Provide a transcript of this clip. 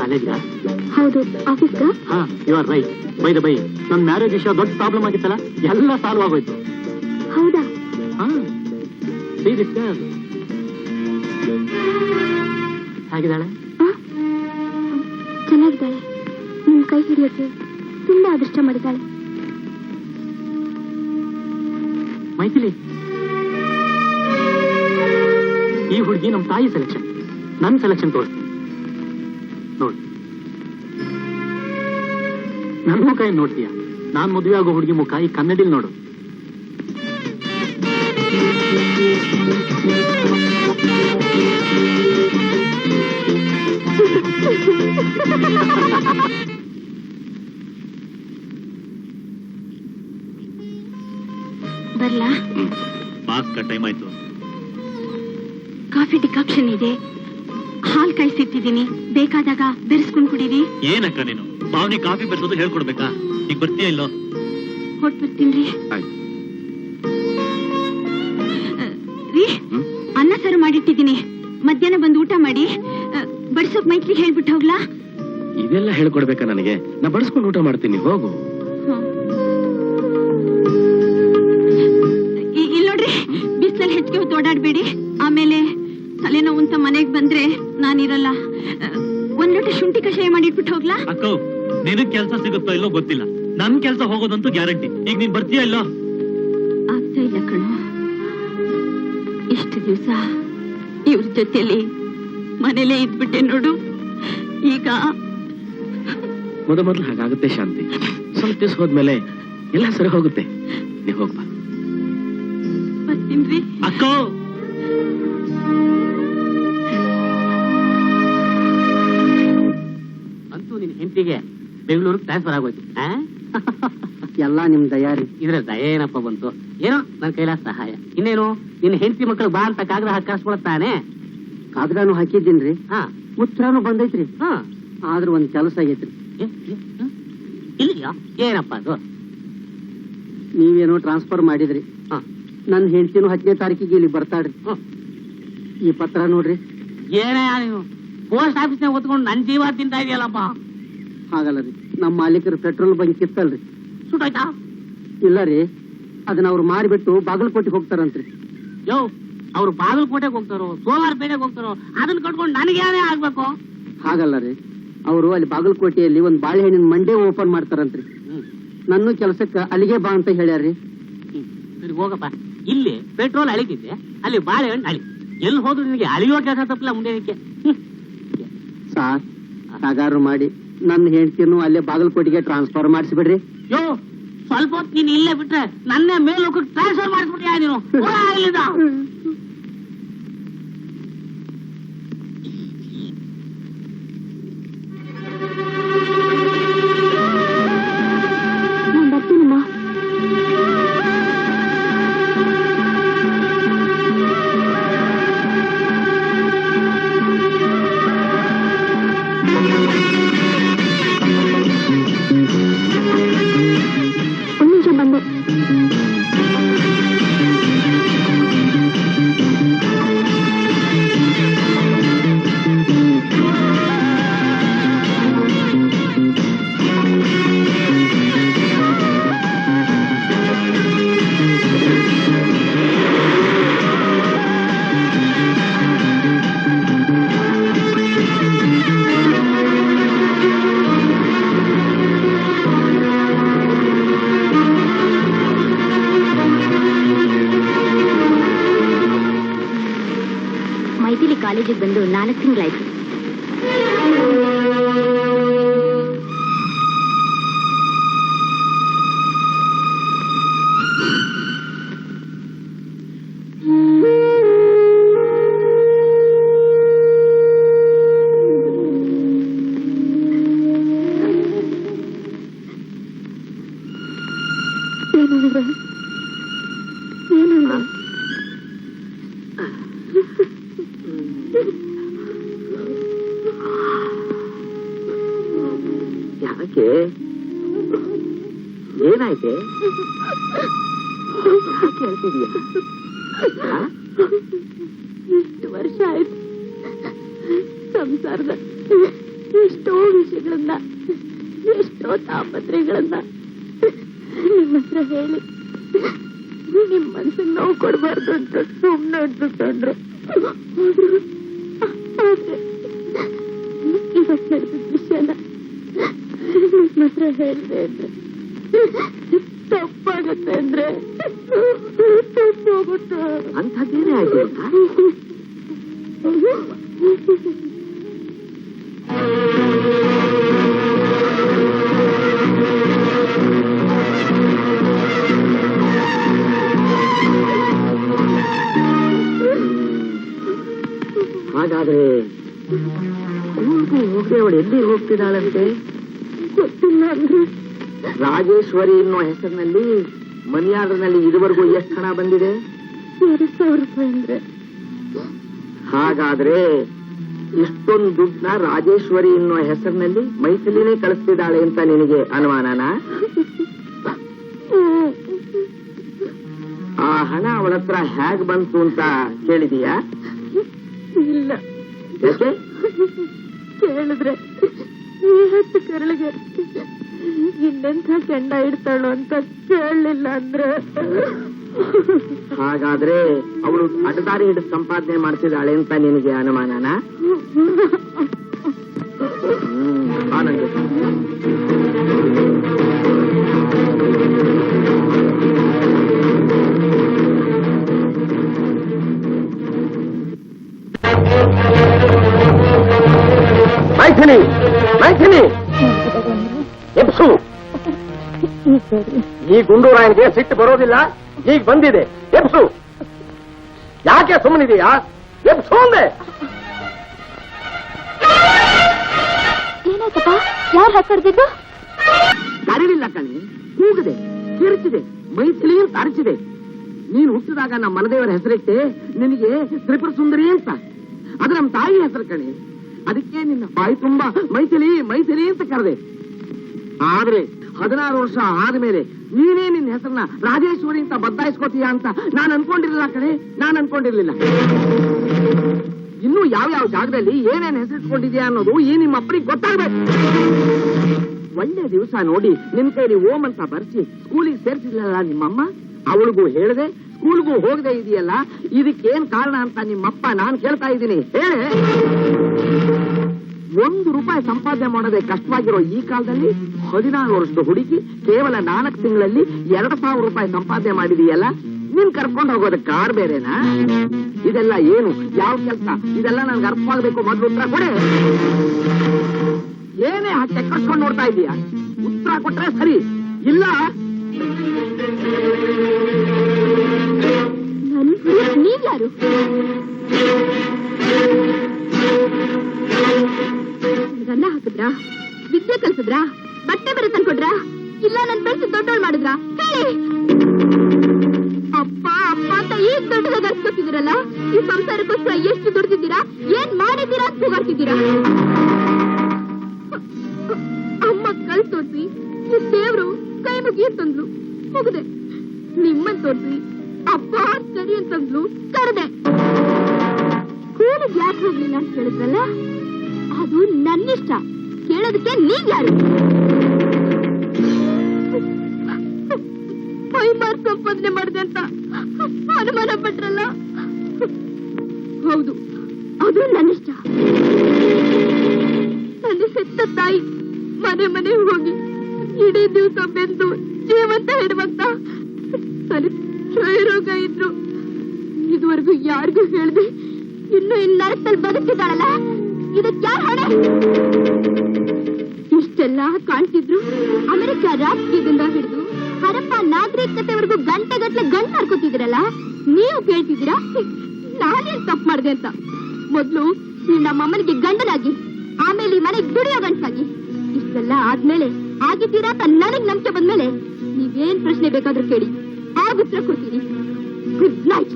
ಕಾಲೇಜ್ಗ ಹೌದು ಆಫೀಸ್ಗ ಹಾ you are right bye the bye ನನ್ನ ಮ್ಯಾರೇಜ್ ವಿಷಯ ದೊಡ್ಡ ಪ್ರಾಬ್ಲಮ್ ಆಗಿತ್ತಲ್ಲ? ಎಲ್ಲ ಸಾಲ್ವ್ ಆಗೋಯ್ತು. ಹೌದಾ? ಹಾ. This girl. ಹೇಗಿದ್ದಾಳೆ? ಚೆನ್ನಾಗಿದ್ದಾಳೆ. ನಿಮ್ ಕೈ ಹಿಡಿಯೋಕೆ ತುಂಬಾ ಅದೃಷ್ಟ ಮಾಡಿದ್ದಾಳೆ. ಮೈಥಿಲಿ. ಈ ಹುಡುಗಿ ನಮ್ಮ ತಾಯಿ ಸೆಲೆಕ್ಷನ್ ನನ್ನ ಸೆಲೆಕ್ಷನ್ ತೋರಿಸ್ತೀನಿ. ನೋಡಿ. ನನ್ನ ಮುಖ ಏನ್ ನೋಡ್ತೀಯ? ನಾನ್ ಮದುವೆ ಆಗೋ ಹುಡುಗಿ ಮುಖ ಈ ಕನ್ನಡಿಲ್ ನೋಡು. ಬರ್ಲಾ? ಟೈಮ್ ಆಯ್ತು. ಕಾಫಿ ಡಿಕಾಕ್ಷನ್ ಇದೆ. ಹಾಲ್ ಕಾಯಿಸಿಟ್ಟಿದ್ದೀನಿ ಬೇಕಾದಾಗ ಬೆರೆಸ್ಕೊಂಡ್ ಕುಡೀರಿ. ಏನಕ್ಕ ನೀನು? ಭಾವನೆ ಕಾಫಿ ಬೆರೆಸೋದು ಹೇಳ್ಕೊಡ್ಬೇಕಾ? ಈಗ ಬರ್ತೀಯ ಇಲ್ಲೋ? ಹೊಟ್ ಬರ್ತೀನ್ರಿ ರೀ? ಅನ್ನ ಸಾರು ಮಾಡಿಟ್ಟಿದ್ದೀನಿ. ಮಧ್ಯಾಹ್ನ ಬಂದು ಊಟ ಮಾಡಿ. ಬಡಿಸೋಕ್ ಮೈತ್ರಿ ಹೇಳ್ಬಿಟ್ಟು ಹೋಗ್ಲಾ? ಇದೆಲ್ಲ ಹೇಳ್ಕೊಡ್ಬೇಕಾ ನನಗೆ? ನಾ ಬಡಿಸ್ಕೊಂಡು ಊಟ ಮಾಡ್ತೀನಿ ಹೋಗು. ಇಲ್ ನೋಡ್ರಿ ಬಿಸಿಲಲ್ಲಿ ಹೆಚ್ಚಿಗೆ ಹೊತ್ತು ಓಡಾಡ್ಬೇಡಿ. ಆಮೇಲೆ ತಲೆನೋವು ಅಂತ ಮನೆಗೆ ಬಂದ್ರೆ ನಾನಿರಲ್ಲ. ಒಂದ್ ಲೋಟ ಶುಂಠಿ ಕಷಾಯ ಮಾಡಿಟ್ಬಿಟ್ಟು ಹೋಗ್ಲಾ? ಅಕ್ಕ ನಿನಗ್ ಕೆಲ್ಸ ಸಿಗುತ್ತೋ ಇಲ್ಲೋ ಗೊತ್ತಿಲ್ಲ. ನನ್ ಕೆಲ್ಸ ಹೋಗೋದಂತೂ ಗ್ಯಾರಂಟಿ. ಈಗ ನೀನ್ ಬರ್ತೀಯ ಇಲ್ಲೋ? ಆಗ್ತಾ ಇಲ್ಲ ಕಣ. ಇಷ್ಟು ದಿವಸ ಇವ್ರ ಜೊತೆಲಿ ಮನೇಲೇ ಇದ್ಬಿಟ್ಟೆ ನೋಡು. ಈಗ ಮೊದ ಮೊದಲು ಹಾಗಾಗುತ್ತೆ ಶಾಂತಿ. ಸ್ವಲ್ಪ ದಿವಸ ಹೋದ್ಮೇಲೆ ಎಲ್ಲ ಸರಿ ಹೋಗುತ್ತೆ. ನೀ ಹೋಗ್ಬಾ. ಬರ್ತೀನ್ರಿ ಅಕ್ಕ ನಿನ್ ಬೆಂಗಳೂರಿಗೆ ಟ್ರಾನ್ಸ್ಫರ್ ಆಗೋಯ್ತು? ಎಲ್ಲ ನಿಮ್ ದಯಾರಿ. ಇದ್ರ ದಯ ಏನಪ್ಪ ಬಂತು? ಏನೋ ನನ್ನ ಕೈಲಾಸ ಸಹಾಯ. ಇನ್ನೇನು? ನಿನ್ನ ಹೆಂಡತಿ ಮಕ್ಕಳು ಬಾ ಅಂತ ಕಾಗದ ಹಾಕಿ ಕಳ್ಸ್ಕೊಳತ್ತಾನೆ ಕಾಗದಾನು ಹಾಕಿದ್ದೀನ್ರಿ. ಹಾ. ಉತ್ತರನು ಬಂದೈತ್ರಿ. ಹಾ. ಆದ್ರೂ ಒಂದ್ ಕೆಲಸ ಆಗೈತ್ರಿ. ಏನಪ್ಪ ಅದು? ನೀವೇನೋ ಟ್ರಾನ್ಸ್ಫರ್ ಮಾಡಿದ್ರಿ. ಹಾ. ನನ್ ಹೆಂಡತಿನೂ ಹತ್ತನೇ ತಾರೀಕಿಗೆ ಇಲ್ಲಿ ಬರ್ತಾಡ್ರಿ. ಈ ಪತ್ರ ನೋಡ್ರಿ. ಏನೇ ನೀವು ಪೋಸ್ಟ್ ಆಫೀಸ್ನಾಗ ಹೊತ್ಕೊಂಡು ನನ್ನ ಜೀವ ತಿಂತಾ ಇದೆಯಲ್ಲಪ್ಪ. ಹಾಗಲ್ಲ ರೀ. ನಮ್ಮ ಮಾಲೀಕರು ಪೆಟ್ರೋಲ್ ಬಂಕ್ ಇತ್ತಲ್ರಿ ಸುಟಾಯ್ತಾ ಇಲ್ಲ ರೀ. ಅದನ್ನ ಅವ್ರು ಮಾರಿಬಿಟ್ಟು ಬಾಗಲಕೋಟೆಗೆ ಹೋಗ್ತಾರಂತ್ರಿ. ಯೋ ಅವ್ರು ಬಾಗಲಕೋಟೆಗೆ ಹೋಗ್ತಾರೋ ಸೋಲಾರ್ ಪೇಟೆಗೆ ಹೋಗ್ತಾರೋ ಅದನ್ನ ಕಟ್ಕೊಂಡು ನನಗೆ ಯಾರೇ ಆಗ್ಬೇಕು? ಹಾಗಲ್ಲ ರೀ. ಅವರು ಅಲ್ಲಿ ಬಾಗಲಕೋಟೆಯಲ್ಲಿ ಒಂದು ಬಾಳೆಹಣ್ಣಿನ ಮಂಡೇ ಓಪನ್ ಮಾಡ್ತಾರಂತ್ರಿ. ನನ್ನ ಕೆಲಸಕ್ಕೆ ಅಲ್ಲಿಗೆ ಬಾ ಅಂತ ಹೇಳ್ಯಾರ್ರಿ. ಸರಿ ಹೋಗಪ್ಪ. ಇಲ್ಲಿ ಪೆಟ್ರೋಲ್ ಅಳಿತಿದ್ದೆ ಅಲ್ಲಿ ಬಾಳೆಹಣ್ಣು ಅಳಿ. ಎಲ್ಲಿ ಹೋದ್ರು ನಿಮಗೆ ಅಳಿಯೋ ಕೆಲಸ ತಪ್ಪಲ್ಲ ಮುಂದೆ ಸಾರ್ ಹಾಗಾದ್ರು ಮಾಡಿ. ನನ್ನ ಹೆಂಡತಿನೂ ಅಲ್ಲೇ ಬಾಗಲಕೋಟೆಗೆ ಟ್ರಾನ್ಸ್ಫರ್ ಮಾಡಿಸ್ಬಿಡ್ರಿ. ಯೋ ಸ್ವಲ್ಪ ಹೊತ್ತು ನೀನು ಇಲ್ಲೇ ಬಿಟ್ರೆ ನನ್ನ ಮೇಲೋಕಕ್ಕೆ ಟ್ರಾನ್ಸ್ಫರ್ ಇಲ್ಲಿಂದ. ನಾನ್ ಮೈಥಿಲಿ ಕಾಲೇಜಿಗೆ ಬಂದು ನಾಲ್ಕು ತಿಂಗಳಾಯ್ತು. ಯಾಕೆ ಏನಾಯ್ತೆ ಯಾಕೆ ಹೇಳ್ತಿದೀಯ ಇಷ್ಟು ವರ್ಷ ಆಯ್ತು ಸಂಸಾರದ ಎಷ್ಟೋ ವಿಷಯಗಳನ್ನ ಎಷ್ಟೋ ತಾಪತ್ರೆಗಳನ್ನ ನಿಮ್ಮ ಹತ್ರ ಹೇಳಿ ನಿಮ್ ಮನ್ಸಿಗೆ ನೋವು ಕೊಡ್ಬಾರ್ದು ಅಂತ ಸುಮ್ಮನೆ ಇಟ್ಬಿಟ್ಟಂದ್ರು ಆದ್ರೆ ಇವತ್ತು ನಡೆದ ವಿಷಯನ ನಿಮ್ಮ ಹತ್ರ ಹೇಳಿದೆ ಅಂದ್ರೆ ತಪ್ಪಾಗತ್ತೆ ಅಂದ್ರೆ ತಪ್ಪಾಗುತ್ತೆ. ಅಂಥದ್ದೇನೇ ಆಯ್ತು ಹಾಗಾದ್ರೆ ಹೋಗಿ ಅವಳು ಎಲ್ಲಿ ಹೋಗ್ತಿದ್ದಾಳಂತೆ? ಗೊತ್ತಿಲ್ಲ ಅಂದ್ರೆ ರಾಜೇಶ್ವರಿ ಅನ್ನೋ ಹೆಸರಿನಲ್ಲಿ ಮನಿಯಾರ್ಡ್ನಲ್ಲಿ ಇದುವರೆಗೂ ಎಷ್ಟು ಹಣ ಬಂದಿದೆ? ಎರಡು ಸಾವಿರ ರೂಪಾಯಿ ಅಂದ್ರೆ. ಹಾಗಾದ್ರೆ ಇಷ್ಟೊಂದು ದುಡ್ಡನ್ನ ರಾಜೇಶ್ವರಿ ಅನ್ನೋ ಹೆಸರಿನಲ್ಲಿ ಮೈಸೂರಿನೇ ಕಳಿಸ್ತಿದ್ದಾಳೆ ಅಂತ ನಿನಗೆ ಅನುಮಾನನಾ? ಆ ಹಣ ಅವಳ ಹತ್ರ ಹೇಗ್ ಬಂತು ಅಂತ ಕೇಳಿದೀಯಾ? ಇಲ್ಲ. ಯಾಕೆ? ಕೇಳಿದ್ರೆ ಹತ್ತು ಕರಳಿಗೆ ಇನ್ನೆಂಥ ಕೆಂಡ ಇಡ್ತಾಳು ಅಂತ ಕೇಳಲಿಲ್ಲ ಅಂದ್ರೆ. ಹಾಗಾದ್ರೆ ಅವಳು ಅಡ್ಡದಾರಿ ಹಿಡಿದು ಸಂಪಾದನೆ ಮಾಡ್ತಿದ್ದಾಳೆ ಅಂತ ನಿನಗೆ ಅನುಮಾನನಾ? ಆನಂದ ಈ ಗುಂಡೂರಾಯನಿಗೆ ಸಿಟ್ಟು ಬರೋದಿಲ್ಲ. ಈಗ ಬಂದಿದೆ. ಎಬ್ಸು. ಯಾಕೆ ಸುಮ್ಮನಿದೆಯಾ? ಎಬ್ಸು ಅಂದೆ. ಏನಾಯ್ತಪ್ಪ? ಯಾರು ಹಾಕಿದ್ದು ಕರೀಲಿಲ್ಲ ಕಣಿ. ಕೂಗಿದೆ ಕಿರುಚಿದೆ ಅರಚಿದೆ ನೀನು ಹುಟ್ಟಿದಾಗ ನಮ್ಮ ಮನದೇವರ ಹೆಸರಿಟ್ಟೆ ನಿನಗೆ ತ್ರಿಪುರ ಸುಂದರಿ ಅಂತ. ಅದು ನಮ್ಮ ತಾಯಿ ಹೆಸರು ಕಣಿ. ಅದಕ್ಕೆ ನಿನ್ನ ಬಾಯಿ ತುಂಬಾ ಮೈಸಲಿ ಮೈಸಲಿ ಅಂತ ಕರೆದೆ. ಆದ್ರೆ ಹದಿನಾರು ವರ್ಷ ಆದ್ಮೇಲೆ ನೀನೇ ನಿನ್ನ ಹೆಸರನ್ನ ರಾಜೇಶ್ವರಿ ಅಂತ ಬದಲಾಯಿಸ್ಕೋತೀಯ ಅಂತ ನಾನು ಅನ್ಕೊಂಡಿರ್ಲಿಲ್ಲ ಕಣೆ. ನಾನು ಅನ್ಕೊಂಡಿರ್ಲಿಲ್ಲ. ಇನ್ನು ಯಾವ ಜಾಗದಲ್ಲಿ ಏನೇನು ಹೆಸರಿಟ್ಕೊಂಡಿದ್ಯಾ ಅನ್ನೋದು ಈ ನಿಮ್ಮ ಅಪ್ಪನಿಗೆ ಗೊತ್ತಾಗ್ಬೇಕು. ಒಳ್ಳೆ ದಿವಸ ನೋಡಿ ನಿಮ್ ಕೈಲಿ ಓಮ್ ಅಂತ ಬರ್ಸಿ ಸ್ಕೂಲಿಗೆ ಸೇರ್ಸಿದ್ಲಲ್ಲ ನಿಮ್ಮಮ್ಮ? ಅವಳಿಗೂ ಹೇಳದೆ, ಸ್ಕೂಲ್ಗೂ ಹೋಗದೆ ಇದೆಯಲ್ಲ, ಇದಕ್ಕೇನ್ ಕಾರಣ ಅಂತ ನಿಮ್ಮಪ್ಪ ನಾನು ಕೇಳ್ತಾ ಇದ್ದೀನಿ. ಹೇಳೆ. ಒಂದು ರೂಪಾಯಿ ಸಂಪಾದನೆ ಮಾಡೋದೇ ಕಷ್ಟವಾಗಿರೋ ಈ ಕಾಲದಲ್ಲಿ ಹದಿನಾರು ವರ್ಷದ ಹುಡುಗಿ ಕೇವಲ ನಾಲ್ಕು ತಿಂಗಳಲ್ಲಿ ಎರಡು ಸಾವಿರ ರೂಪಾಯಿ ಸಂಪಾದನೆ ಮಾಡಿದೀಯಲ್ಲ? ನೀನ್ ಕರ್ಕೊಂಡು ಹೋಗೋದ ಕಾರ್ ಬೇರೆನಾ? ಇದೆಲ್ಲ ಏನು? ಯಾವ ಕೆಲಸ? ಇದೆಲ್ಲ ನನ್ಗೆ ಅರ್ಥವಾಗಬೇಕು ಮೊದಲು ಉತ್ತರ ಕೊಡೆ. ಏನೇ ಹತ್ತೆ ಕಟ್ಕೊಂಡು ನೋಡ್ತಾ ಇದೀಯ? ಉತ್ತರ ಕೊಟ್ರೆ ಸರಿ. ಇಲ್ಲ. ನೀವ್ಯಾರು? ಗನ್ನ ಹಾಕಿದ್ರಾ? ವಿದ್ಯೆ ಕಲ್ಸಿದ್ರಾ? ಬಟ್ಟೆ ಬೇರೆ ತಂದ್ಕೊಡ್ರಾ ಇಲ್ಲ, ನನ್ ಬೆಳೆಸಿ ದೊಡ್ಡೋಳ್ ಮಾಡಿದ್ರಾ? ಹೇಳಿ ಅಪ್ಪ ಅಪ್ಪ ಅಂತ ಈಗ ದೊಡ್ಡದಾಗ ಅರ್ಸ್ಕೊತಿದ್ದೀರಲ್ಲ ಈ ಸಂಸಾರಕ್ಕೋಸ್ಕರ ಎಷ್ಟು ದುಡ್ದಿದ್ದೀರಾ? ಏನ್ ಮಾಡಿದ್ದೀರಾ ಅಂತ ಬರ್ತಿದ್ದೀರಾ ಅಮ್ಮ ಕಲ್ ತೋರ್ಸಿ ನಿಮ್ ದೇವ್ರು ಕೈ ಮುಗಿ ತಂದ್ಲು ಮುಗಿದೆ. ನಿಮ್ಮನ್ ತೋರ್ಸಿ, ಅಪ್ಪ ಸರಿ ಅಂತಂದ್ಲು ಕರೆದೆ. ಸ್ಕೂಲಿಗೆ ಯಾಕೆ ಹೋಗ್ಲಿಲ್ಲ ಅಂತ ಕೇಳಿದ್ರಲ್ಲ? ಅದು ನನ್ನಿಷ್ಟ. ಕೇಳೋದಕ್ಕೆ ನೀವ್ ಯಾರು? ಮೈ ಮಾರ್ ಸಂಪಾದನೆ ಮಾಡಿದೆ ಅಂತ ಅನುಮಾನ ಪಟ್ರಲ್ಲ? ಹೌದು, ಅದು ನನ್ನಿಷ್ಟ. ನನ್ನ ಸೆತ್ತ ತಾಯಿ ಮನೆ ಮನೆ ಹೋಗಿ ಇಡೀ ದಿವಸ ಬೆಂದು ಜೀವಂತ ಹೆಣ್ಮಕ್ತ ತಲೆ ಕ್ಷಯರೋಗ ಇದ್ರು. ಇದುವರೆಗೂ ಯಾರಿಗೂ ಹೇಳಿದೆ ಇನ್ನು ಇಲ್ಲಿ ನರಕದಲ್ಲಿ ಬದುಕಿದ್ದಾಳಲ್ಲ ಇಷ್ಟೆಲ್ಲ ಕಾಣ್ತಿದ್ರು ಅಮೆರಿಕ ರಾಜಕೀಯದಿಂದ ಹಿಡಿದು ಹರಪ್ಪ ನಾಗರಿಕತೆವರೆಗೂ ಗಂಟೆಗಟ್ಲೆ ಗಂಟು ಮಾರ್ಕೋತಿದ್ದೀರಲ್ಲ ನೀವು ಕೇಳ್ತಿದ್ದೀರಾ? ನಾನೇನ್ ತಪ್ಪು ಮಾಡಿದೆ ಅಂತ? ಮೊದ್ಲು ನೀವು ನಮ್ಮ ಅಮ್ಮನಿಗೆ ಗಂಡನಾಗಿ, ಆಮೇಲೆ ಈ ಮನೆಗೆ ದುಡಿಯೋ ಗಂಟಾಗಿ ಇಷ್ಟೆಲ್ಲ ಆದ್ಮೇಲೆ ಆಗಿದ್ದೀರಾ ಅಂತ ನನಗ್ ನಂಬಿಕೆ ಬಂದ್ಮೇಲೆ ನೀವೇನ್ ಪ್ರಶ್ನೆ ಬೇಕಾದ್ರೂ ಕೇಳಿ. ಕೊಡ್ತೀನಿ. Good night